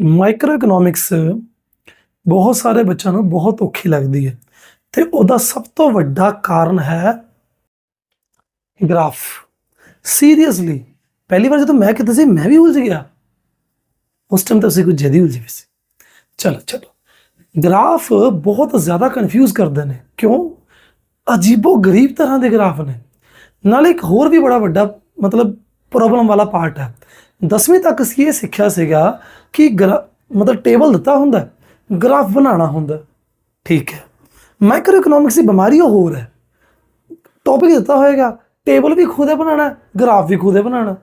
Micro economics ਬਹੁਤ ਸਾਰੇ ਬੱਚਿਆਂ ਨੂੰ ਬਹੁਤ ਔਖੀ ਲੱਗਦੀ ਹੈ ਤੇ ਉਹਦਾ ਸਭ ਤੋਂ ਵੱਡਾ ਕਾਰਨ ਹੈ ਗ੍ਰਾਫ। ਸੀਰੀਅਸਲੀ ਪਹਿਲੀ ਵਾਰ ਜਦੋਂ ਮੈਂ ਕਿਤੇ ਸੀ, ਮੈਂ ਵੀ ਉਲਝ ਗਿਆ। ਉਸ ਟਾਈਮ ਤਾਂ ਅਸੀਂ ਕੁਝ ਜਦੀ ਉਲਝੇ ਵੀ ਸੀ। ਚਲੋ ਚਲੋ। ਗ੍ਰਾਫ ਬਹੁਤ ਜ਼ਿਆਦਾ ਕਨਫਿਊਜ਼ ਕਰਦੇ ਨੇ। ਕਿਉਂ? ਅਜੀਬੋ ਗਰੀਬ ਤਰ੍ਹਾਂ ਦੇ ਗ੍ਰਾਫ ਨੇ। ਨਾਲ ਇੱਕ ਹੋਰ ਵੀ ਬੜਾ ਵੱਡਾ ਮਤਲਬ ਪ੍ਰੋਬਲਮ ਵਾਲਾ ਪਾਰਟ ਹੈ। 10ਵੀਂ ਤੱਕ ਅਸੀਂ ਇਹ ਸਿੱਖਿਆ ਸੀਗਾ ਕਿ ਗਰਾ- ਮਤਲਬ ਟੇਬਲ ਦਿੱਤਾ ਹੁੰਦਾ ਹੈ, ਗ੍ਰਾਫ ਬਣਾਉਣਾ ਹੁੰਦਾ ਠੀਕ ਹੈ। ਮਾਈਕਰੋ ਇਕਨੋਮਿਕਸ ਦੀ ਬਿਮਾਰੀ ਉਹ ਹੋਰ ਹੈ। ਟੌਪਿਕ ਦਿੱਤਾ ਹੋਏਗਾ ਟੇਬਲ ਵੀ ਖੁਦ ਬਣਾਉਣਾ ਗ੍ਰਾਫ ਵੀ ਖੁਦ ਬਣਾਉਣਾ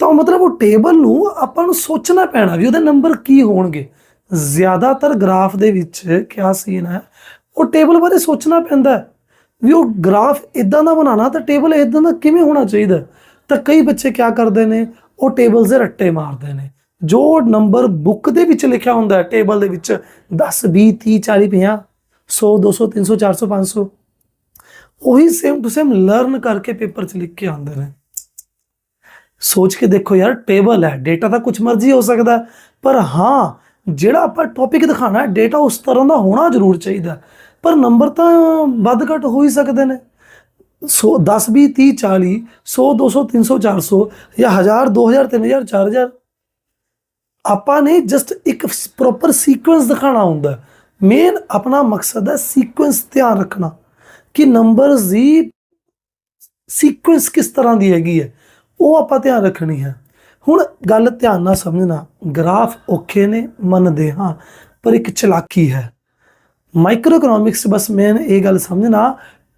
ਤਾਂ ਮਤਲਬ ਉਹ ਟੇਬਲ ਨੂੰ ਆਪਾਂ ਨੂੰ ਸੋਚਣਾ ਪੈਣਾ ਵੀ ਉਹਦੇ ਨੰਬਰ ਕੀ ਹੋਣਗੇ। ਜ਼ਿਆਦਾਤਰ ਗ੍ਰਾਫ ਦੇ ਵਿੱਚ ਕਿਆ ਸੀਨ ਹੈ ਉਹ ਟੇਬਲ ਬਾਰੇ ਸੋਚਣਾ ਪੈਂਦਾ ਵੀ ਉਹ ਗ੍ਰਾਫ ਇਦਾਂ ਦਾ ਬਣਾਉਣਾ ਤਾਂ ਟੇਬਲ ਇਦਾਂ ਦਾ ਕਿਵੇਂ ਹੋਣਾ ਚਾਹੀਦਾ ਤਾਂ ਕਈ ਬੱਚੇ ਕਿਆ ਕਰਦੇ ਨੇ ਉਹ ਟੇਬਲਸ ਦੇ ਰੱਟੇ ਮਾਰਦੇ ਨੇ। ਜੋ ਨੰਬਰ ਬੁੱਕ ਦੇ ਵਿੱਚ ਲਿਖਿਆ ਹੁੰਦਾ ਹੈ ਟੇਬਲ ਦੇ ਵਿੱਚ 10 20 30 40 50 100 200 300 400 500 ਉਹੀ ਸੇਮ ਟੂ ਸੇਮ ਲਰਨ ਕਰਕੇ ਪੇਪਰ 'ਚ ਲਿਖ ਕੇ ਆਉਂਦੇ ਨੇ। ਸੋਚ ਕੇ ਦੇਖੋ ਯਾਰ ਟੇਬਲ ਹੈ ਡੇਟਾ ਤਾਂ ਕੁਝ ਮਰਜ਼ੀ ਹੋ ਸਕਦਾ ਪਰ ਹਾਂ, ਜਿਹੜਾ ਆਪਾਂ ਟੌਪਿਕ ਦਿਖਾਣਾ ਹੈ ਡੇਟਾ ਉਸ ਤਰ੍ਹਾਂ ਦਾ ਹੋਣਾ ਜ਼ਰੂਰ ਚਾਹੀਦਾ ਪਰ ਨੰਬਰ ਤਾਂ ਵੱਧ ਘੱਟ ਹੋ ਹੀ ਸਕਦੇ ਨੇ। 100 10 20 30 40 100 200 300 400 ਜਾਂ 1000 2000 3000 4000 ਆਪਾਂ ਨੇ ਜਸਟ ਇੱਕ ਪ੍ਰੋਪਰ ਸੀਕੁਐਂਸ ਦਿਖਾਣਾ ਹੁੰਦਾ ਮੇਨ ਆਪਣਾ ਮਕਸਦ ਹੈ ਸੀਕੁਐਂਸ ਧਿਆਨ ਰੱਖਣਾ ਕਿ ਨੰਬਰਸ ਦੀ ਸੀਕੁਐਂਸ ਕਿਸ ਤਰ੍ਹਾਂ ਦੀ ਹੈਗੀ ਹੈ। ਉਹ ਆਪਾਂ ਧਿਆਨ ਰੱਖਣੀ ਹੈ। ਹੁਣ ਗੱਲ ਧਿਆਨ ਨਾਲ ਸਮਝਣਾ ਗ੍ਰਾਫ ਔਖੇ ਨੇ, ਮੰਨਦੇ ਹਾਂ, ਪਰ ਇੱਕ ਚਲਾਕੀ ਹੈ। ਮਾਈਕਰੋ ਇਕਨੋਮਿਕਸ ਬਸ ਮੇਨ ਇਹ ਗੱਲ ਸਮਝਣਾ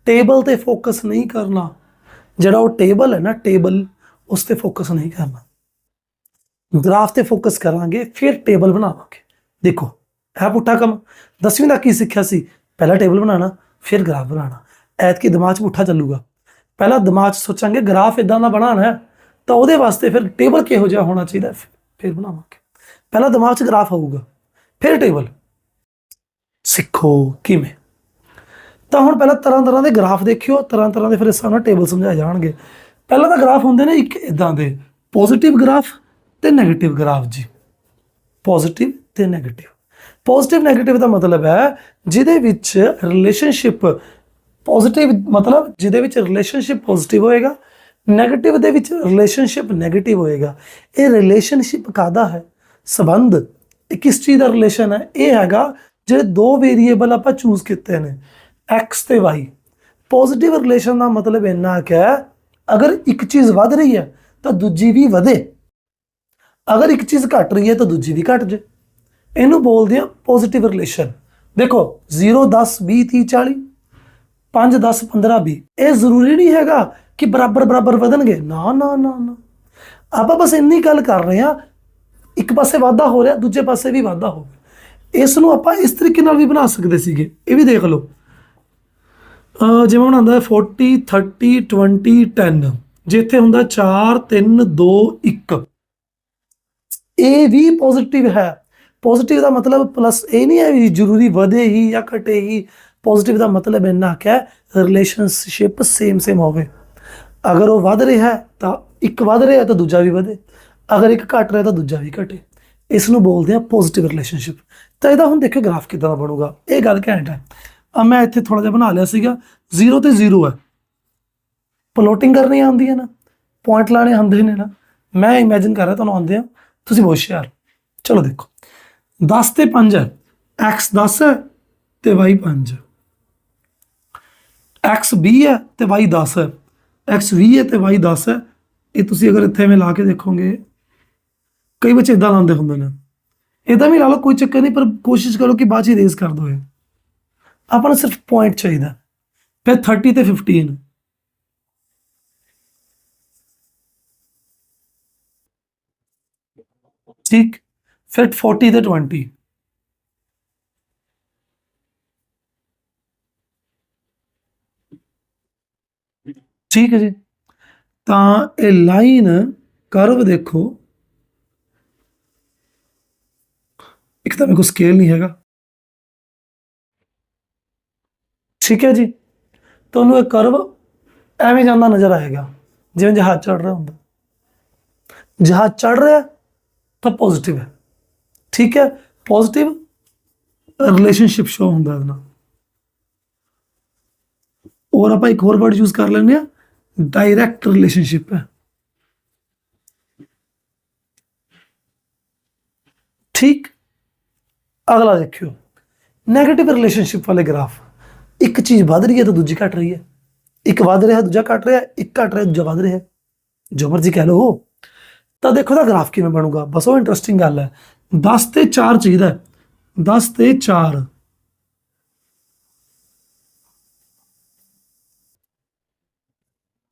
ਟੇਬਲ ਤੇ ਫੋਕਸ ਨਹੀਂ ਕਰਨਾ। ਜਿਹੜਾ ਉਹ ਟੇਬਲ ਹੈ ਨਾ, ਟੇਬਲ, ਉਸ ਤੇ ਫੋਕਸ ਨਹੀਂ ਕਰਨਾ। ਗ੍ਰਾਫ ਤੇ ਫੋਕਸ ਕਰਾਂਗੇ, ਫਿਰ ਟੇਬਲ ਬਣਾਵਾਂਗੇ। ਦੇਖੋ, ਇਹ ਪੁੱਠਾ ਕੰਮ। 10ਵੀਂ ਦਾ ਕੀ ਸਿੱਖਿਆ ਸੀ? ਪਹਿਲਾਂ ਟੇਬਲ ਬਣਾਉਣਾ, ਫਿਰ ਗ੍ਰਾਫ ਬਣਾਉਣਾ। ਐਤਕੀ ਦਿਮਾਗ 'ਚ ਪੁੱਠਾ ਚੱਲੂਗਾ। ਪਹਿਲਾਂ ਦਿਮਾਗ 'ਚ ਸੋਚਾਂਗੇ, ਗ੍ਰਾਫ ਇਦਾਂ ਦਾ ਬਣਾਉਣਾ ਹੈ, ਤਾਂ ਉਹਦੇ ਵਾਸਤੇ ਫਿਰ ਟੇਬਲ ਕਿਹੋ ਜਿਹਾ ਹੋਣਾ ਚਾਹੀਦਾ, ਫਿਰ- ਫਿਰ ਬਣਾਵਾਂਗੇ। ਪਹਿਲਾਂ ਦਿਮਾਗ 'ਚ ਗ੍ਰਾਫ ਆਊਗਾ, ਫਿਰ ਟੇਬਲ। ਸਿੱਖੋ ਕਿਵੇਂ? ਤਾਂ ਹੁਣ ਪਹਿਲਾਂ ਤਰ੍ਹਾਂ ਤਰ੍ਹਾਂ ਦੇ ਗ੍ਰਾਫ ਦੇਖਿਓ, ਤਰ੍ਹਾਂ ਤਰ੍ਹਾਂ ਦੇ ਫਿਰ ਇਸ ਨਾਲ ਟੇਬਲ ਸਮਝਾਏ ਜਾਣਗੇ। ਪਹਿਲਾਂ ਤਾਂ ਗ੍ਰਾਫ ਹੁੰਦੇ ਨੇ ਇੱਕ ਇਦਾਂ ਦੇ ਪੋਜ਼ਿਟਿਵ ਗ੍ਰਾਫ ਤੇ ਨੈਗੇਟਿਵ ਗ੍ਰਾਫ ਜੀ। ਪੋਜ਼ਿਟਿਵ ਤੇ ਨੈਗੇਟਿਵ ਪੋਜ਼ਿਟਿਵ ਨੈਗੇਟਿਵ ਦਾ ਮਤਲਬ ਹੈ ਜਿਹਦੇ ਵਿੱਚ ਰਿਲੇਸ਼ਨਸ਼ਿਪ ਪੋਜ਼ਿਟਿਵ ਮਤਲਬ ਜਿਹਦੇ ਵਿੱਚ ਰਿਲੇਸ਼ਨਸ਼ਿਪ ਪੋਜ਼ਿਟਿਵ ਹੋਏਗਾ ਨੈਗੇਟਿਵ ਦੇ ਵਿੱਚ ਰਿਲੇਸ਼ਨਸ਼ਿਪ ਨੈਗੇਟਿਵ ਹੋਏਗਾ। ਇਹ ਰਿਲੇਸ਼ਨਸ਼ਿਪ ਕਾਦਾ ਹੈ? ਸਬੰਧ। ਇਹ ਕਿਸ ਚੀਜ਼ ਦਾ ਰਿਲੇਸ਼ਨ ਹੈ? ਇਹ ਹੈਗਾ ਜਿਹੜੇ ਦੋ ਵੇਰੀਏਬਲ ਆਪਾਂ ਚੂਜ਼ ਕੀਤੇ ਨੇ। X ਤੇ y ਪੋਜ਼ਿਟਿਵ ਰਿਲੇਸ਼ਨ ਦਾ ਮਤਲਬ ਇੰਨਾ ਕਿ ਅਗਰ ਇੱਕ ਚੀਜ਼ ਵੱਧ ਰਹੀ ਹੈ, ਤਾਂ ਦੂਜੀ ਵੀ ਵਧੇ। ਅਗਰ ਇੱਕ ਚੀਜ਼ ਘਟ ਰਹੀ ਹੈ, ਤਾਂ ਦੂਜੀ ਵੀ ਘਟ ਜੇ। ਇਹਨੂੰ ਬੋਲਦੇ ਆ ਪੋਜ਼ਿਟਿਵ ਰਿਲੇਸ਼ਨ ਦੇਖੋ 0 10 20 30 40 5 10 15 20 ਇਹ ਜ਼ਰੂਰੀ ਨਹੀਂ ਹੈਗਾ ਕਿ ਬਰਾਬਰ ਬਰਾਬਰ ਵਧਣਗੇ। ਨਾ ਨਾ ਨਾ ਨਾ। ਆਪਾਂ ਬਸ ਇੰਨੀ ਗੱਲ ਕਰ ਰਹੇ ਆ ਇੱਕ ਪਾਸੇ ਵਾਧਾ ਹੋ ਰਿਹਾ, ਦੂਜੇ ਪਾਸੇ ਵੀ ਵਾਧਾ ਹੋ ਰਿਹਾ। ਇਸ ਨੂੰ ਆਪਾਂ ਇਸ ਤਰੀਕੇ ਨਾਲ ਵੀ ਬਣਾ ਸਕਦੇ ਸੀਗੇ। ਇਹ ਵੀ ਦੇਖ ਲਓ। ਜਿਵੇਂ ਬਣਾਉਂਦਾ ਹੈ 40 30 20 10 ਜਿੱਥੇ ਹੁੰਦਾ 4 3 2 1 ਇਹ ਵੀ ਪੋਜ਼ਿਟਿਵ ਹੈ। ਪੋਜ਼ਿਟਿਵ ਦਾ ਮਤਲਬ ਪਲੱਸ ਇਹ ਨਹੀਂ ਹੈ ਵੀ ਜ਼ਰੂਰੀ ਵਧੇ ਹੀ ਜਾਂ ਘਟੇ ਹੀ। ਪੋਜ਼ਿਟਿਵ ਦਾ ਮਤਲਬ ਇੰਨਾ ਕਿ ਰਿਲੇਸ਼ਨਸ਼ਿਪ ਸੇਮ ਸੇਮ ਹੋਵੇ। ਅਗਰ ਉਹ ਵੱਧ ਰਿਹਾ ਤਾਂ ਇੱਕ ਵੱਧ ਰਿਹਾ ਤਾਂ ਦੂਜਾ ਵੀ ਵਧੇ। ਅਗਰ ਇੱਕ ਘਟ ਰਿਹਾ ਤਾਂ ਦੂਜਾ ਵੀ ਘਟੇ। ਇਸ ਨੂੰ ਬੋਲਦੇ ਆ ਪੋਜ਼ਿਟਿਵ ਰਿਲੇਸ਼ਨਸ਼ਿਪ ਤਾਂ ਇਹਦਾ ਹੁਣ ਦੇਖੋ ਗ੍ਰਾਫ ਕਿਦਾਂ ਦਾ ਬਣੂਗਾ। ਇਹ ਗੱਲ ਘੈਂਟ ਹੈ। ਆ ਮੈਂ ਇੱਥੇ ਥੋੜਾ ਜਿਹਾ ਬਣਾ ਲਿਆ ਸੀਗਾ। 0 ਤੇ 0 ਹੈ ਪਲੋਟਿੰਗ ਕਰਨੀ ਆਉਂਦੀ ਹੈ ਨਾ। ਪੁਆਇੰਟ ਲਾਣੇ ਆਉਂਦੇ ਨੇ ਨਾ। ਮੈਂ ਇਮੇਜਿਨ ਕਰ ਰਿਹਾ ਤੁਹਾਨੂੰ ਆਉਂਦੇ ਆ। ਤੁਸੀਂ ਬਹੁਤ ਸ਼ਿਆਰ ਚਲੋ ਦੇਖੋ। 10 ਤੇ 5 ਹੈ x 10 ਹੈ ਤੇ y 5 x 20 ਹੈ ਤੇ y 10 ਹੈ x 20 ਹੈ ਤੇ y 10 ਹੈ ਇਹ ਤੁਸੀਂ ਅਗਰ ਇੱਥੇ ਮੈਂ ਲਾ ਕੇ ਦੇਖੋਗੇ, ਕਈ ਬੱਚੇ ਇਦਾਂ ਲਾਉਂਦੇ ਹੁੰਦੇ ਨੇ। ਇਦਾਂ ਵੀ ਲਾ ਲਓ, ਕੋਈ ਚੱਕਰ ਨਹੀਂ, ਪਰ ਕੋਸ਼ਿਸ਼ ਕਰੋ ਕਿ ਬਾਅਦ ਚ ਰੇਜ਼ ਕਰ ਦਿਓ ਇਹ। ਆਪਾਂ ਨੂੰ ਸਿਰਫ ਪੁਆਇੰਟ ਚਾਹੀਦਾ। ਫਿਰ 30 ਤੇ 15 ਠੀਕ? ਫਿਰ 40 ਤੇ 20 ਠੀਕ ਹੈ ਜੀ। ਤਾਂ ਇਹ ਲਾਈਨ ਕਰਵ ਦੇਖੋ। ਇੱਕ ਤਾਂ ਮੇਰੇ ਕੋਲ ਸਕੇਲ ਨਹੀਂ ਹੈਗਾ। ਠੀਕ ਹੈ ਜੀ। ਤੁਹਾਨੂੰ ਇਹ ਕਰਵ ਐਵੇਂ ਜਾਂਦਾ ਨਜ਼ਰ ਆਏਗਾ। ਜਿਵੇਂ ਜਹਾਜ਼ ਚੜ ਰਿਹਾ ਹੁੰਦਾ। ਜਹਾਜ਼ ਚੜ ਰਿਹਾ ਤਾਂ ਪੋਜ਼ਿਟਿਵ ਹੈ। ਠੀਕ ਹੈ। ਪੋਜ਼ਿਟਿਵ ਰਿਲੇਸ਼ਨਸ਼ਿਪ ਸ਼ੋ ਹੁੰਦਾ ਇਹਦੇ ਨਾਲ। ਔਰ ਆਪਾਂ ਇੱਕ ਹੋਰ ਵਰਡ ਯੂਜ਼ ਕਰ ਲੈਂਦੇ ਆ ਡਾਇਰੈਕਟ ਰਿਲੇਸ਼ਨਸ਼ਿਪ ਹੈ। ਠੀਕ। ਅਗਲਾ ਦੇਖਿਓ। 네ਗੇਟਿਵ ਰਿਲੇਸ਼ਨਸ਼ਿਪ ਵਾਲੇ ਗ੍ਰਾਫ ਇੱਕ ਚੀਜ਼ ਵੱਧ ਰਹੀ ਹੈ ਤਾਂ ਦੂਜੀ ਘਟ ਰਹੀ ਹੈ ਇੱਕ ਵੱਧ ਰਿਹਾ ਦੂਜਾ ਘਟ ਰਿਹਾ ਇੱਕ ਘਟ ਰਿਹਾ ਦੂਜਾ ਵੱਧ ਰਿਹਾ ਜੋ ਮਰਜ਼ੀ ਕਹਿ ਲਓ ਤਾਂ ਦੇਖੋ ਦਾ ਗ੍ਰਾਫ ਕਿਵੇਂ ਬਣੂਗਾ ਬਸ ਉਹ ਇੰਟਰਸਟਿੰਗ ਗੱਲ ਹੈ 10 ਤੇ 4 ਚਾਹੀਦਾ ਹੈ। 10 ਤੇ 4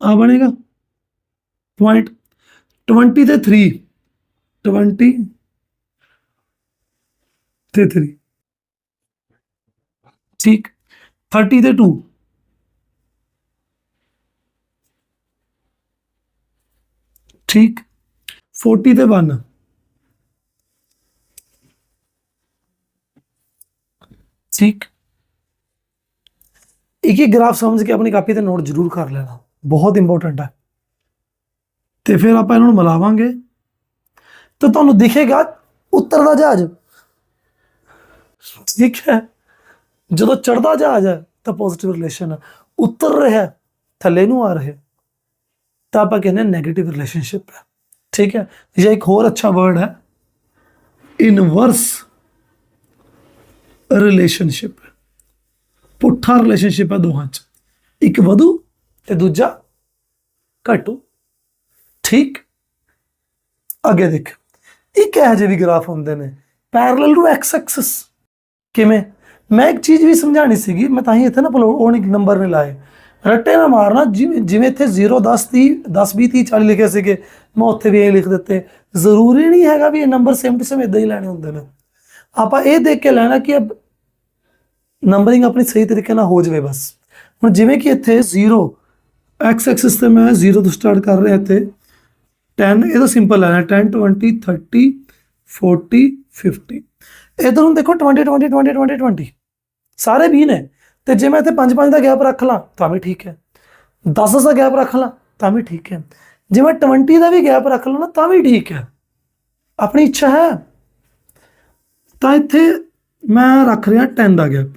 ਆ ਬਣੇਗਾ ਪੁਆਇੰਟ 20 ਤੇ 3 20 ਤੇ 3 ਠੀਕ 30 ਤੇ 2 ਠੀਕ। 40 ਤੇ 1 ਠੀਕ। ਇੱਕ ਹੀ ਗ੍ਰਾਫ ਸਮਝ ਕੇ ਆਪਣੀ ਕਾਪੀ ਤੇ ਨੋਟ ਜ਼ਰੂਰ ਕਰ ਲੈਣਾ। ਬਹੁਤ ਇੰਪੋਰਟੈਂਟ ਹੈ। ਤੇ ਫਿਰ ਆਪਾਂ ਇਹਨਾਂ ਨੂੰ ਮਿਲਾਵਾਂਗੇ। ਤਾਂ ਤੁਹਾਨੂੰ ਦਿਖੇਗਾ ਉੱਤਰ ਦਾ ਜਹਾਜ਼। ਠੀਕ ਹੈ। ਜਦੋਂ ਚੜਦਾ ਜਹਾਜ਼ ਹੈ, ਤਾਂ ਪੋਜ਼ਿਟਿਵ ਰਿਲੇਸ਼ਨ ਹੈ। ਉਤਰ ਰਿਹਾ ਥੱਲੇ ਨੂੰ ਆ ਰਿਹਾ ਤਾਂ ਆਪਾਂ ਕਹਿੰਦੇ ਹਾਂ 네ਗੇਟਿਵ ਰਿਲੇਸ਼ਨਸ਼ਿਪ ਹੈ। ਠੀਕ ਹੈ? ਜਾਂ ਇੱਕ ਹੋਰ ਅੱਛਾ ਵਰਡ ਹੈ। ਇਨਵਰਸ ਰਿਲੇਸ਼ਨਸ਼ਿਪ ਪੁੱਠਾ ਰਿਲੇਸ਼ਨਸ਼ਿਪ ਹੈ ਦੋਹਾਂ 'ਚ। ਇੱਕ ਵਧੂ ਤੇ ਦੂਜਾ ਘਟੂ। ਠੀਕ? ਅੱਗੇ ਦੇਖ ਇੱਕ ਇਹੋ ਜਿਹੇ ਵੀ ਗ੍ਰਾਫ ਹੁੰਦੇ ਨੇ। ਪੈਰਲਲ ਟੂ ਐਕਸ ਐਕਸਿਸ ਕਿਵੇਂ? ਮੈਂ ਇੱਕ ਚੀਜ਼ ਵੀ ਸਮਝਾਣੀ ਸੀਗੀ, ਮੈਂ ਤਾਂ ਹੀ ਇੱਥੇ ਨਾ ਪਲੋ ਉਹ ਨਹੀਂ ਨੰਬਰ ਨਹੀਂ ਲਾਏ। ਰੱਟੇ ਨਾ ਮਾਰਨਾ, ਜਿਵੇਂ ਜਿਵੇਂ ਇੱਥੇ 0 10 30 10 20 30 40 ਲਿਖੇ ਸੀਗੇ, ਮੈਂ ਉੱਥੇ ਵੀ ਇਹ ਲਿਖ ਦਿੱਤੇ। ਜ਼ਰੂਰੀ ਨਹੀਂ ਹੈਗਾ ਵੀ ਇਹ ਨੰਬਰ ਸੇਮ ਟੂ ਸੇਮ ਇਦਾਂ ਹੀ ਲੈਣੇ ਹੁੰਦੇ ਨੇ। ਆਪਾਂ ਇਹ ਦੇਖ ਕੇ ਲੈਣਾ ਕਿ ਨੰਬਰਿੰਗ ਆਪਣੀ ਸਹੀ ਤਰੀਕੇ ਨਾਲ ਹੋ ਜਾਵੇ ਬਸ। ਹੁਣ ਜਿਵੇਂ ਕਿ ਇੱਥੇ 0 x ਐਕਸਿਸ ਤੇ ਮੈਂ 0 ਤੋਂ ਸਟਾਰਟ ਕਰ ਰਿਹਾ ਇੱਥੇ। 10 ਇਹ ਤਾਂ ਸਿੰਪਲ ਹੈ 10 20 30 40 50 ਇਧਰ ਹੁਣ ਦੇਖੋ 20 20 20 20 20 ਸਾਰੇ 20 ਨੇ। ਤੇ ਜੇ ਮੈਂ ਇੱਥੇ 5 5 ਦਾ ਗੈਪ ਰੱਖ ਲਾਂ, ਤਾਂ ਵੀ ਠੀਕ ਹੈ। 10 ਦਾ ਗੈਪ ਰੱਖ ਲਾਂ, ਤਾਂ ਵੀ ਠੀਕ ਹੈ। ਜੇ ਮੈਂ 20 ਦਾ ਵੀ ਗੈਪ ਰੱਖ ਲਾਂ ਨਾ ਤਾਂ ਵੀ ਠੀਕ ਹੈ। ਆਪਣੀ ਇੱਛਾ ਹੈ। ਤਾਂ ਇੱਥੇ ਮੈਂ ਰੱਖ ਰਿਹਾ 10 ਦਾ ਗੈਪ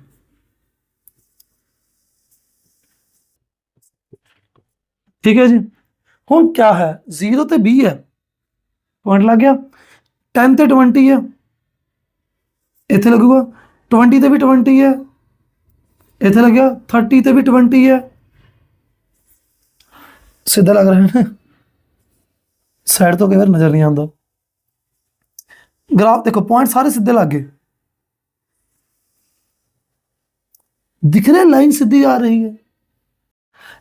ਠੀਕ ਹੈ ਜੀ? ਹੁਣ ਕੀ ਹੈ? 0 ਤੇ 20 ਹੈ। ਪੁਆਇੰਟ ਲੱਗ ਗਿਆ? 10 ਤੇ 20 ਹੈ ਇੱਥੇ ਲੱਗੂਗਾ। 20 ਤੇ ਵੀ 20 ਹੈ ਇੱਥੇ ਲੱਗਿਆ। 30 ਤੇ ਵੀ 20 ਹੈ ਸਿੱਧਾ ਲੱਗ ਰਿਹਾ ਹੈ ਨਾ। ਸਾਈਡ ਤੋਂ ਕਈ ਵਾਰ ਨਜ਼ਰ ਨਹੀਂ ਆਉਂਦਾ। ਗ੍ਰਾਫ ਦੇਖੋ ਪੁਆਇੰਟ ਸਾਰੇ ਸਿੱਧੇ ਲੱਗ ਗਏ। ਦਿਖ ਰਿਹਾ ਲਾਈਨ ਸਿੱਧੀ ਆ ਰਹੀ ਹੈ।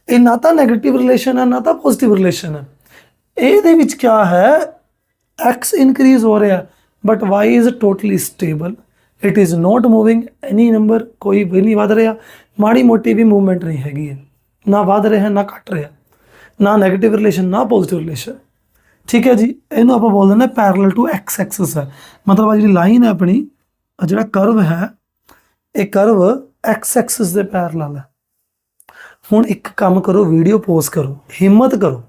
ਇਹ ਨਾ ਤਾਂ 네ਗੇਟਿਵ ਰਿਲੇਸ਼ਨ ਹੈ ਨਾ ਤਾਂ ਪੋਜ਼ਿਟਿਵ ਰਿਲੇਸ਼ਨ ਹੈ ਇਹਦੇ ਵਿੱਚ ਕੀ ਹੈ? X ਇਨਕਰੀਜ਼ ਹੋ ਰਿਹਾ but y is totally stable it is not moving any number ਕੋਈ ਵੀ ਨਹੀਂ ਵਧ ਰਿਹਾ। ਮਾੜੀ ਮੋਟੀ ਵੀ ਮੂਵਮੈਂਟ ਨਹੀਂ ਹੈਗੀ। ਹੈ ਨਾ ਵਧ ਰਿਹਾ, ਨਾ ਘਟ ਰਿਹਾ। ਨਾ 네ਗੇਟਿਵ ਰਿਲੇਸ਼ਨ ਨਾ ਪੋਜ਼ਿਟਿਵ ਰਿਲੇਸ਼ਨ ਠੀਕ ਹੈ ਜੀ, ਇਹਨੂੰ ਆਪਾਂ ਬੋਲ ਦਿੰਦੇ ਪੈਰਲਲ ਟੂ x ਐਕਸਿਸ ਹੈ। ਮਤਲਬ ਆ ਜਿਹੜੀ ਲਾਈਨ ਹੈ ਆਪਣੀ, ਆ ਜਿਹੜਾ ਕਰਵ ਹੈ, ਇਹ ਕਰਵ x ਐਕਸਿਸ ਦੇ ਪੈਰਲਲ ਹੈ। ਹੁਣ ਇੱਕ ਕੰਮ ਕਰੋ ਵੀਡੀਓ ਪੋਜ਼ ਕਰੋ। ਹਿੰਮਤ ਕਰੋ।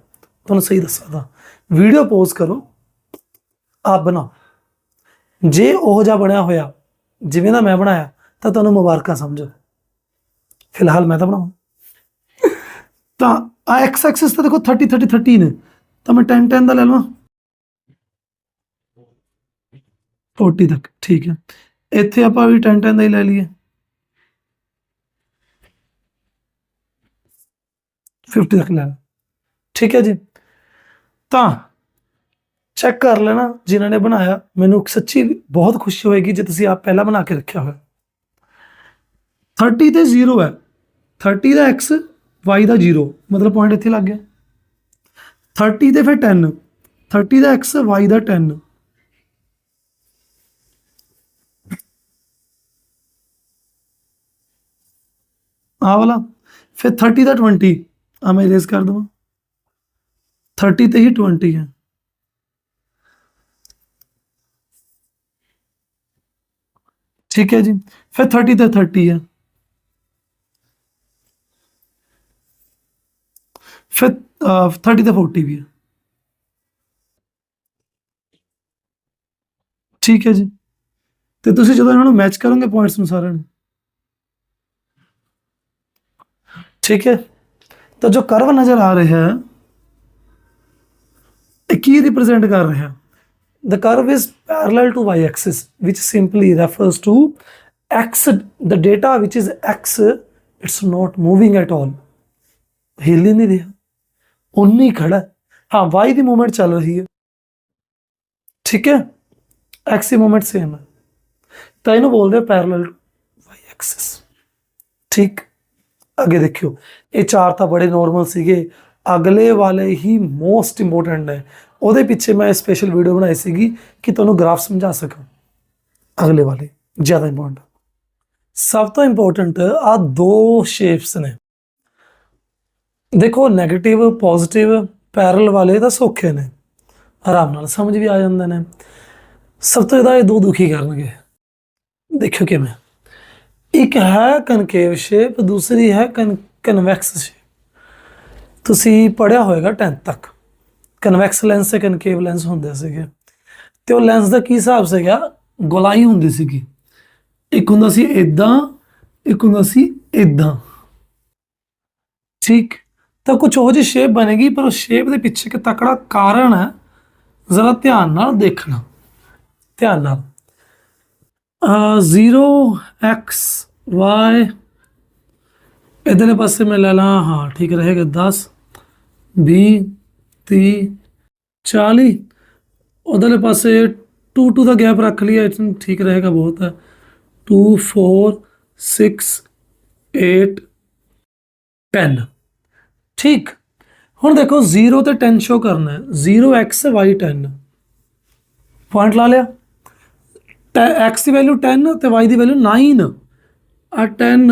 ਤੁਹਾਨੂੰ ਸਹੀ ਦੱਸਦਾ ਵੀਡੀਓ ਪੋਜ਼ ਕਰੋ। ਆਪ ਬਣਾਓ ਜੇ ਉਹ ਜਿਹਾ ਬਣਿਆ ਹੋਇਆ, ਜਿਵੇਂ ਦਾ ਮੈਂ ਬਣਾਇਆ, ਤਾਂ ਤੁਹਾਨੂੰ ਮੁਬਾਰਕਾਂ ਸਮਝੋ। ਫਿਲਹਾਲ ਮੈਂ ਤਾਂ ਬਣਾਉਂ। ਤਾਂ ਆ ਐਕਸ ਐਕਸਿਸ ਤੇ ਦੇਖੋ 30 30 30 ਨੇ। ਤਾਂ ਮੈਂ 10 10 ਦਾ ਲੈ ਲਵਾਂ। 40 ਤੱਕ, ਠੀਕ ਹੈ। ਇੱਥੇ ਆਪਾਂ ਵੀ 10 10 ਦਾ ਹੀ ਲੈ ਲਈਏ। 50 ਤੱਕ ਲੈ ਲਾ ਠੀਕ ਹੈ ਜੀ। ਤਾਂ ਚੈੱਕ ਕਰ ਲੈਣਾ ਜਿਨ੍ਹਾਂ ਨੇ ਬਣਾਇਆ। ਮੈਨੂੰ ਸੱਚੀ ਬਹੁਤ ਖੁਸ਼ੀ ਹੋਏਗੀ ਜੇ ਤੁਸੀਂ ਆਪ ਪਹਿਲਾਂ ਬਣਾ ਕੇ ਰੱਖਿਆ ਹੋਇਆ। 30 ਤੇ 0 ਹੈ। 30 ਦਾ x, y ਦਾ 0 ਮਤਲਬ ਪੁਆਇੰਟ ਇੱਥੇ ਲੱਗ ਗਿਆ। 30 ਤੇ ਫਿਰ 10 30 ਦਾ x, y ਦਾ 10 ਆ ਵਾਲਾ। ਫਿਰ 30 ਦਾ 20 ਆ ਮੈਂ ਇਰੇਜ਼ ਕਰ ਦਵਾਂ। 30 ਤੇ ਹੀ 20 ਹੈ। ਠੀਕ ਹੈ ਜੀ। ਫਿਰ 30 ਤੇ 30 ਹੈ। ਫਿਰ ਅਹ, 30 ਤੇ 40 ਵੀ ਹੈ। ਠੀਕ ਹੈ ਜੀ। ਤੇ ਤੁਸੀਂ ਜਦੋਂ ਇਹਨਾਂ ਨੂੰ ਮੈਚ ਕਰੋਗੇ ਪੁਆਇੰਟਸ ਨੂੰ ਸਾਰਿਆਂ ਨੂੰ। ਠੀਕ ਹੈ। ਤਾਂ ਜੋ ਕਰਵ ਨਜ਼ਰ ਆ ਰਿਹਾ ਹੈ ਇਹ ਕੀ ਰਿਪਰੈਜ਼ੈਂਟ ਕਰ ਰਿਹਾ? The curve is parallel to y axis which simply refers to x, the data which is x, it's not moving at all. ਹਿੱਲ ਹੀ ਨਹੀਂ ਰਿਹਾ ਉਨੀ ਹੀ ਖੜਾ ਹੈ। ਹਾਂ y ਦੀ ਮੂਵਮੈਂਟ ਚੱਲ ਰਹੀ ਹੈ ਠੀਕ ਹੈ x ਦੀ ਮੂਵਮੈਂਟ ਸੇਮ ਹੈ ਤਾਂ ਇਹਨੂੰ ਬੋਲਦੇ ਆ ਪੈਰਲਲ y ਐਕਸਿਸ ਠੀਕ ਅੱਗੇ ਦੇਖਿਓ ਇਹ ਚਾਰ ਤਾਂ ਬੜੇ ਨਾਰਮਲ ਸੀਗੇ ਅਗਲੇ ਵਾਲੇ ਹੀ ਮੋਸਟ ਇੰਪੋਰਟੈਂਟ ਨੇ ਉਹਦੇ ਪਿੱਛੇ ਮੈਂ ਸਪੈਸ਼ਲ ਵੀਡੀਓ ਬਣਾਈ ਸੀਗੀ ਕਿ ਤੁਹਾਨੂੰ ਗ੍ਰਾਫ ਸਮਝਾ ਸਕਾਂ। ਅਗਲੇ ਵਾਲੇ, ਜ਼ਿਆਦਾ ਇੰਪੋਰਟੈਂਟ ਸਭ ਤੋਂ ਇੰਪੋਰਟੈਂਟ ਆ ਦੋ ਸ਼ੇਪਸ ਨੇ। ਦੇਖੋ 네ਗੇਟਿਵ ਪੋਜ਼ਿਟਿਵ ਪੈਰਲ ਵਾਲੇ ਤਾਂ ਸੌਖੇ ਨੇ। ਆਰਾਮ ਨਾਲ ਸਮਝ ਵੀ ਆ ਜਾਂਦੇ ਨੇ। ਸਭ ਤੋਂ ਜ਼ਿਆਦਾ ਇਹ ਦੋ ਦੁਖੀ ਕਰਨਗੇ। ਦੇਖਿਓ ਕਿਵੇਂ। ਇੱਕ ਹੈ ਕਨਕੇਵ ਸ਼ੇਪ ਦੂਸਰੀ ਹੈ ਕਨਵੈਕਸ ਸ਼ੇਪ ਤੁਸੀਂ ਪੜਿਆ ਹੋਵੇਗਾ 10th ਤੱਕ। ਕਨਵੈਕਸ ਲੈਂਸ ਤੇ ਕਨਕੇਵ ਲੈਂਸ ਹੁੰਦੇ ਸੀਗੇ। ਤੇ ਉਹ ਲੈਂਸ ਦਾ ਕੀ ਹਿਸਾਬ ਸੀਗਾ? ਗੋਲਾਈ ਹੁੰਦੀ ਸੀਗੀ। ਇੱਕ ਹੁੰਦਾ ਸੀ ਇਦਾਂ ਇੱਕ ਹੁੰਦਾ ਸੀ ਇਦਾਂ ਠੀਕ? ਤਾਂ ਕੁਝ ਉਹ ਜਿਹੀ ਸ਼ੇਪ ਬਣੇਗੀ, ਪਰ ਉਹ ਸ਼ੇਪ ਦੇ ਪਿੱਛੇ ਇੱਕ ਤਕੜਾ ਕਾਰਨ ਹੈ। ਜ਼ਰਾ ਧਿਆਨ ਨਾਲ ਦੇਖਣਾ। ਧਿਆਨ ਨਾਲ। ਅ 0x y ਇਧਰਲੇ ਪਾਸੇ ਮੈਂ ਲੈ ਲਾਂ। ਹਾਂ, ਠੀਕ ਰਹੇਗਾ 10 20 30 40 ਉਧਰਲੇ ਪਾਸੇ 2 2 ਦਾ ਗੈਪ ਰੱਖ ਲਿਆ ਇਹ ਠੀਕ ਰਹੇਗਾ ਬਹੁਤ ਹੈ। 2 4 6 8 10 ਠੀਕ। ਹੁਣ ਦੇਖੋ 0 ਤੇ 10 ਸ਼ੋ ਕਰਨਾ ਹੈ। 0x y 10 ਪੁਆਇੰਟ ਲਾ ਲਿਆ। X ਦੀ ਵੈਲਿਊ 10 ਤੇ y ਦੀ ਵੈਲਿਊ 9 ਆ 10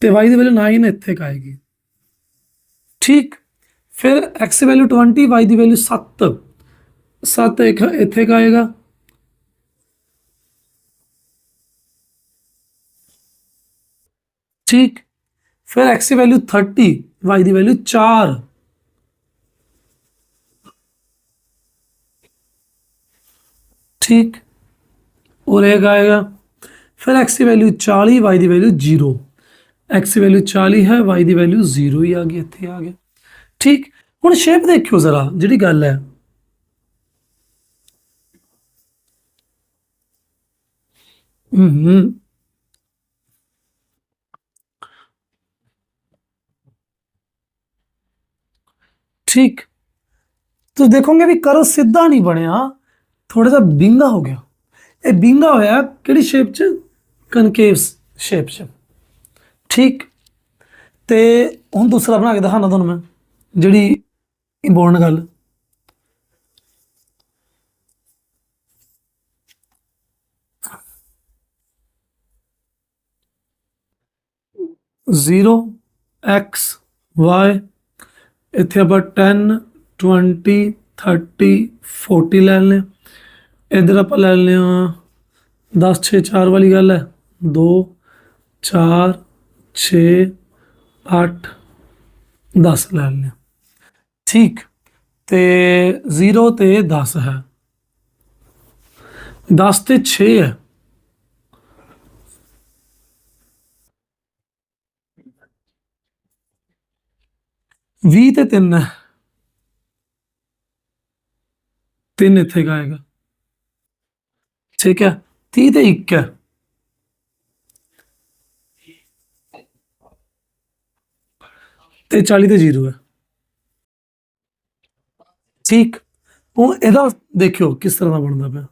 ਤੇ y ਦੀ ਵੈਲਿਊ 9 ਇੱਥੇ ਕਾਏਗੀ ठीक। फिर एक्स वैल्यू ट्वेंटी वाई की वैल्यू सत्त सत्त इतने का आएगा? ठीक। फिर एक्स की वैल्यू थर्टी वाई की वैल्यू चार। ठीक। और एक आएगा। फिर एक्स की वैल्यू चाली वाई की वैल्यू ज़ीरो x ਦੀ ਵੈਲਿਊ 40 ਹੈ, y ਦੀ ਵੈਲਿਊ 0 ਹੀ ਆ ਗਈ, ਇੱਥੇ ਆ ਗਿਆ। ਠੀਕ, ਹੁਣ ਸ਼ੇਪ ਦੇਖਿਓ ਜ਼ਰਾ, ਜਿਹੜੀ ਗੱਲ ਹੈ। ਹੂੰ ਠੀਕ, ਤੁਸੀਂ ਦੇਖੋਗੇ ਵੀ ਕਰੋ ਸਿੱਧਾ ਨਹੀਂ ਬਣਿਆ ਥੋੜਾ ਜਿਹਾ ਬਿੰਗਾ ਹੋ ਗਿਆ। ਇਹ ਬਿੰਗਾ ਹੋਇਆ ਕਿਹੜੀ ਸ਼ੇਪ ਚ? ਕਨਕੇਵ ਸ਼ੇਪ ਚ। ਠੀਕ। ਤੇ ਹੁਣ ਦੂਸਰਾ ਬਣਾ ਕੇ ਦਿਖਾਣਾ ਤੁਹਾਨੂੰ ਮੈਂ, ਜਿਹੜੀ ਇੰਪੋਰਟੈਂਟ ਗੱਲ। ਜ਼ੀਰੋ ਐਕਸ ਵਾਈ ਇੱਥੇ ਆਪਾਂ 10 20 30 40 ਲੈ ਲੈਂਦੇ ਹਾਂ। ਇਧਰ ਆਪਾਂ ਲੈ ਲੈਂਦੇ ਹਾਂ 10 6 4 ਵਾਲੀ ਗੱਲ ਹੈ। 2 4 6 8 10 ਲੈ ਲੈਂਦੇ ਹਾਂ। ਠੀਕ, ਤੇ 0 ਤੇ 10 ਹੈ। 10 ਤੇ 6 ਹੈ। ਵੀਹ ਤੇ 3 ਹੈ। ਤਿੰਨ ਇੱਥੇ ਕੁ ਠੀਕ ਹੈ 30 ਤੇ 1 ਹੈ। ਤੇ 40 ਤੇ 0 ਹੈ। ਠੀਕ। ਹੁਣ ਇਹਦਾ ਦੇਖਿਓ ਕਿਸ ਤਰ੍ਹਾਂ ਦਾ ਬਣਦਾ ਪਿਆ।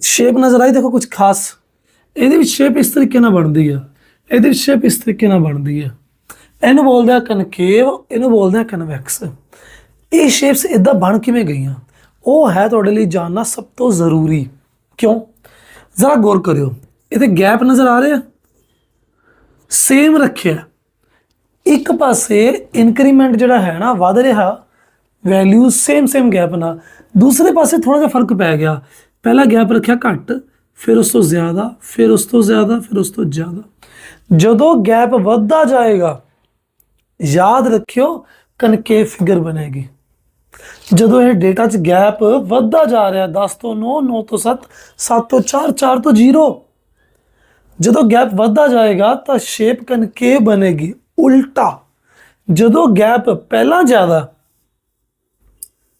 ਸ਼ੇਪ ਨਜ਼ਰ ਆਈ, ਦੇਖੋ ਕੁਝ ਖਾਸ। ਇਹਦੇ ਵਿੱਚ ਸ਼ੇਪ ਇਸ ਤਰੀਕੇ ਨਾਲ ਬਣਦੀ ਆ। ਇਹਦੇ ਵਿੱਚ ਸ਼ੇਪ ਇਸ ਤਰੀਕੇ ਨਾਲ ਬਣਦੀ ਆ। ਇਹਨੂੰ ਬੋਲਦੇ ਆ ਕਨਕੇਵ ਇਹਨੂੰ ਬੋਲਦੇ ਆ ਕਨਵੈਕਸ ਇਹ ਸ਼ੇਪਸ ਇਦਾਂ ਬਣ ਕਿਵੇਂ ਗਈਆਂ? ਉਹ ਹੈ ਤੁਹਾਡੇ ਲਈ ਜਾਣਨਾ ਸਭ ਤੋਂ ਜ਼ਰੂਰੀ। ਕਿਉਂ? ਜ਼ਰਾ ਗੌਰ ਕਰਿਓ, ਇਹਦੇ ਗੈਪ ਨਜ਼ਰ ਆ ਰਿਹਾ ਸੇਮ ਰੱਖਿਆ। ਇੱਕ ਪਾਸੇ ਇਨਕਰੀਮੈਂਟ ਜਿਹੜਾ ਹੈ ਨਾ, ਵਧ ਰਿਹਾ ਵੈਲਿਊ ਸੇਮ ਸੇਮ ਗੈਪ ਨਾਲ। ਦੂਸਰੇ ਪਾਸੇ ਥੋੜਾ ਜਿਹਾ ਫ਼ਰਕ ਪੈ ਗਿਆ। ਪਹਿਲਾ ਗੈਪ ਰੱਖਿਆ ਘੱਟ, ਫਿਰ ਉਸ ਤੋਂ ਜ਼ਿਆਦਾ, ਫਿਰ ਉਸ ਤੋਂ ਜ਼ਿਆਦਾ, ਫਿਰ ਉਸ ਤੋਂ ਜ਼ਿਆਦਾ। ਜਦੋਂ ਗੈਪ ਵੱਧਦਾ ਜਾਏਗਾ, ਯਾਦ ਰੱਖਿਓ ਕਨਕੇਵ ਫਿਗਰ ਬਣੇਗੀ। ਜਦੋਂ ਇਹ ਡੇਟਾ 'ਚ ਗੈਪ ਵੱਧਦਾ ਜਾ ਰਿਹਾ 10 ਤੋਂ 9 9 ਤੋਂ 7 7 ਤੋਂ 4 4 ਤੋਂ 0 ਜਦੋਂ ਗੈਪ ਵੱਧਦਾ ਜਾਏਗਾ ਤਾਂ ਸ਼ੇਪ ਕਨਕੇਵ ਬਣੇਗੀ, ਉਲਟਾ। ਜਦੋਂ ਗੈਪ ਪਹਿਲਾਂ ਜ਼ਿਆਦਾ,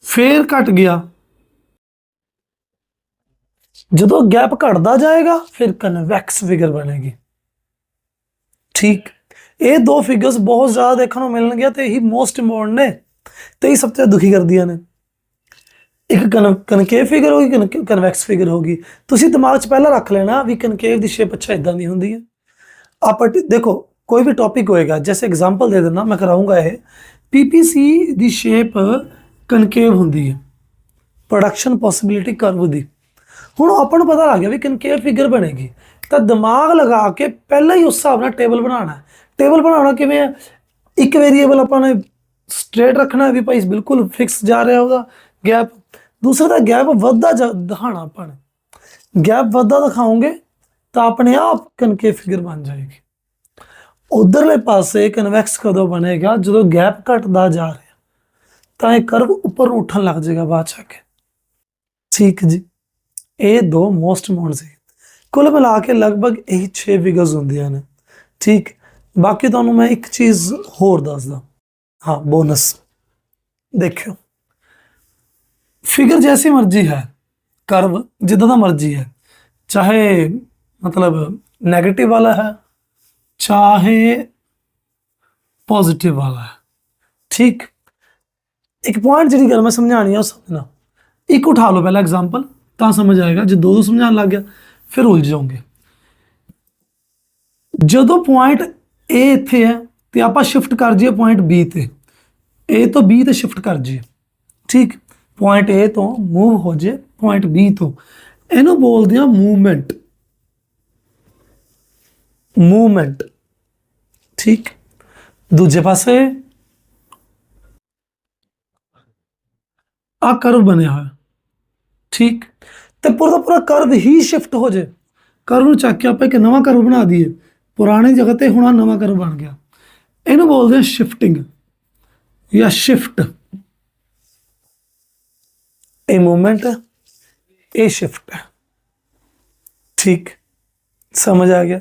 ਫੇਰ ਘਟ ਗਿਆ। ਜਦੋਂ ਗੈਪ ਘਟਦਾ ਜਾਏਗਾ, ਫਿਰ ਕਨਵੈਕਸ ਫਿਗਰ ਬਣੇਗੀ। ਠੀਕ। ਇਹ ਦੋ ਫਿਗਰਸ ਬਹੁਤ ਜ਼ਿਆਦਾ ਦੇਖਣ ਨੂੰ ਮਿਲਣਗੇ ਤੇ ਇਹੀ ਮੋਸਟ ਇੰਪੋਰਟੈਂਟ ਨੇ। ਤੇ ਇਹ ਸਭ ਤੋਂ ਦੁਖੀ ਕਰਦੀਆਂ ਨੇ। ਇੱਕ ਕਨਕੇਵ ਫਿਗਰ ਹੋਗੀ ਕਨਵੈਕਸ ਫਿਗਰ ਹੋਗੀ ਤੁਸੀਂ ਦਿਮਾਗ 'ਚ ਪਹਿਲਾਂ ਰੱਖ ਲੈਣਾ ਵੀ ਕਨਕੇਵ ਦੀ ਸ਼ੇਪ ਅੱਛਾ ਇਦਾਂ ਦੀ ਹੁੰਦੀ ਹੈ। ਆਪਾਂ ਦੇਖੋ, ਕੋਈ ਵੀ ਟੌਪਿਕ ਹੋਏਗਾ, ਜੈਸੇ ਐਗਜ਼ਾਮਪਲ ਦੇ ਦੇਣਾ ਮੈਂ ਕਰਾਉਂਗਾ ਇਹ। ਪੀਪੀਸੀ ਦੀ ਸ਼ੇਪ ਕਨਕੇਵ ਹੁੰਦੀ ਹੈ ਪ੍ਰੋਡਕਸ਼ਨ ਪੋਸਿਬਿਲਿਟੀ ਕਰਵ ਦੀ। ਹੁਣ ਆਪਾਂ ਨੂੰ ਪਤਾ ਲੱਗ ਗਿਆ ਵੀ ਕਨਕੇਵ ਫਿਗਰ ਬਣੇਗੀ। ਤਾਂ ਦਿਮਾਗ ਲਗਾ ਕੇ ਪਹਿਲਾਂ ਹੀ ਉਸ ਹਿਸਾਬ ਨਾਲ ਟੇਬਲ ਬਣਾਉਣਾ ਟੇਬਲ ਬਣਾਉਣਾ ਕਿਵੇਂ ਹੈ? ਇੱਕ ਵੇਰੀਏਬਲ ਆਪਾਂ ਨੇ ਸਟ੍ਰੇਟ ਰੱਖਣਾ ਵੀ ਭਾਈ ਬਿਲਕੁਲ ਫਿਕਸ ਜਾ ਰਿਹਾ ਉਹਦਾ ਗੈਪ ਦੂਸਰਾ ਦਾ ਗੈਪ ਵੱਧਦਾ ਜਾ- ਦਿਖਾਉਣਾ ਆਪਾਂ ਗੈਪ ਵੱਧਦਾ ਦਿਖਾਓਗੇ ਤਾਂ ਆਪਣੇ ਆਪ ਕਨਕੇਵ ਫਿਗਰ ਬਣ ਜਾਏਗੀ। ਉਧਰਲੇ ਪਾਸੇ ਕਨਵੈਕਸ ਕਦੋਂ ਬਣੇਗਾ? ਜਦੋਂ ਗੈਪ ਘਟਦਾ ਜਾ ਰਿਹਾ, ਤਾਂ ਇਹ ਕਰਵ ਉੱਪਰ ਉੱਠਣ ਲੱਗ ਜਾਏਗਾ ਬਾਅਦ ਚ ਆ ਕੇ। ਠੀਕ ਜੀ। ਇਹ ਦੋ ਮੋਸਟ ਇੰਪੋਰਟੈਂਟ ਸੀ ਕੁੱਲ ਮਿਲਾ ਕੇ ਲਗਭਗ ਇਹੀ 6 ਫਿਗਰਸ ਹੁੰਦੀਆਂ ਨੇ। ਠੀਕ। ਬਾਕੀ ਤੁਹਾਨੂੰ ਮੈਂ ਇੱਕ ਚੀਜ਼ ਹੋਰ ਦੱਸਦਾ। ਹਾਂ ਬੋਨਸ ਦੇਖਿਓ। ਫਿਗਰ ਜੈਸੀ ਮਰਜ਼ੀ ਹੈ, ਕਰਵ ਜਿੱਦਾਂ ਦਾ ਮਰਜ਼ੀ ਹੈ। ਚਾਹੇ ਮਤਲਬ 네ਗੇਟਿਵ ਵਾਲਾ ਹੈ, ਚਾਹੇ ਪੋਜ਼ਿਟਿਵ ਵਾਲਾ ਹੈ। ਠੀਕ। ਇੱਕ ਪੁਆਇੰਟ ਜਿਹੜੀ ਗੱਲ ਮੈਂ ਸਮਝਾਣੀ ਆ ਉਹ ਸਮਝਣਾ ਇੱਕ ਉਠਾ ਲਓ ਪਹਿਲਾ ਐਗਜ਼ਾਮਪਲ ਤਾਂ ਸਮਝ ਆਏਗਾ। ਜੇ ਦੋ ਦੋ ਸਮਝਾਉਣ ਲੱਗ ਗਿਆ, ਫਿਰ ਉਲਝ ਜਾਓਗੇ। ਜਦੋਂ ਪੁਆਇੰਟ A ਇੱਥੇ ਹੈ, ਤੇ ਆਪਾਂ ਸ਼ਿਫਟ ਕਰ ਜੀਏ ਪੁਆਇੰਟ B ਤੇ। A ਤੋਂ B ਤੇ ਸ਼ਿਫਟ ਕਰ ਜੀ। ਠੀਕ? ਪੁਆਇੰਟ A ਤੋਂ ਮੂਵ ਹੋ ਜੇ ਪੁਆਇੰਟ B ਤੋਂ। ਇਹਨੂੰ ਬੋਲਦੇ ਆ ਮੂਵਮੈਂਟ ਮੂਵਮੈਂਟ ਠੀਕ? ਦੂਜੇ ਪਾਸੇ ਆ ਕਰਵ ਬਣਿਆ ਹੋਇਆ। ਠੀਕ? ਤੇ ਪੂਰਾ ਦਾ ਪੂਰਾ ਕਰਵ ਹੀ ਸ਼ਿਫਟ ਹੋ ਜੇ। ਕਰਵ ਨੂੰ ਚੱਕ ਕੇ ਆਪਾਂ ਇੱਕ ਨਵਾਂ ਕਰਵ ਬਣਾ ਦਈਏ। ਪੁਰਾਣੀ ਜਗ੍ਹਾ ਤੇ ਹੁਣ ਆਹ ਨਵਾਂ ਕਰਵ ਬਣ ਗਿਆ। ਇਹਨੂੰ ਬੋਲਦੇ ਆ ਸ਼ਿਫਟਿੰਗ ਜਾਂ ਸ਼ਿਫਟ ਇਹ ਮੂਵਮੈਂਟ ਇਹ ਸ਼ਿਫਟ ਹੈ। ਠੀਕ। ਸਮਝ ਆ ਗਿਆ?